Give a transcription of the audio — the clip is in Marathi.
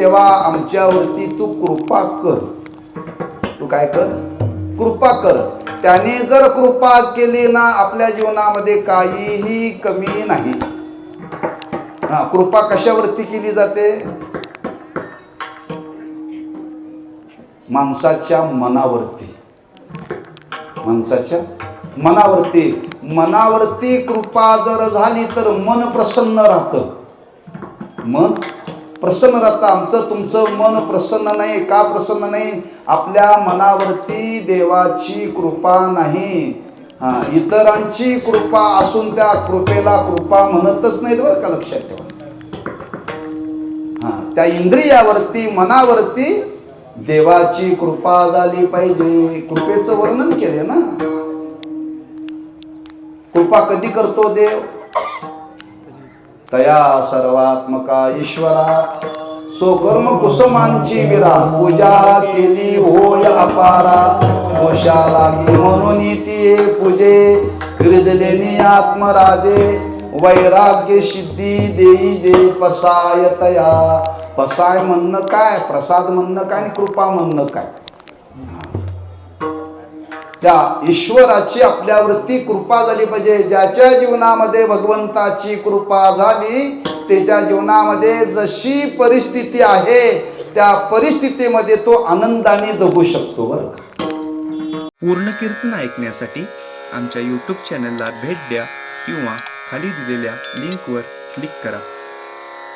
तेव्हा आमच्यावरती तू कृपा कर. तू काय कर? कृपा कर. त्याने जर कृपा केली ना आपल्या जीवनामध्ये काहीही कमी नाही. हा कृपा कशावरती केली जाते? माणसाच्या मनावरती. माणसाच्या मनावरती. मनावरती कृपा जर झाली तर मन प्रसन्न राहतं. मन प्रसन्न राहता. आमचं तुमचं मन प्रसन्न नाही का प्रसन्न नाही? आपल्या मनावरती देवाची कृपा नाही. हा इतरांची कृपा असून त्या कृपेला कृपा म्हणतच नाहीत बरं का लक्षात ठेवा. हा त्या इंद्रियावरती मनावरती देवाची कृपा झाली पाहिजे. कृपेचं वर्णन केले ना. कृपा कधी करतो देव? तया सर्वात्मका ईश्वरा. स्वकर्म कुसुमांची विरा. पूजा केली होय अपारा. दोषा लागी म्हणून ती पूजे. गिरजलेनी आत्मराजे. वैराग्य सिद्धी देई जे पसाय तया. पसाय म्हणणं काय? प्रसाद म्हणणं काय? आणि कृपा म्हणणं काय? त्या ईश्वराची आपल्यावरती कृपा झाली पाहिजे. ज्याच्या जीवनामध्ये भगवंताची कृपा झाली त्याच्या जीवनामध्ये जशी परिस्थिती आहे त्या परिस्थितीमध्ये तो आनंदाने जगू शकतो बरं का? पूर्ण कीर्तन ऐकण्यासाठी आमच्या यूट्यूब चॅनलला भेट द्या किंवा खाली दिलेल्या लिंकवर क्लिक करा.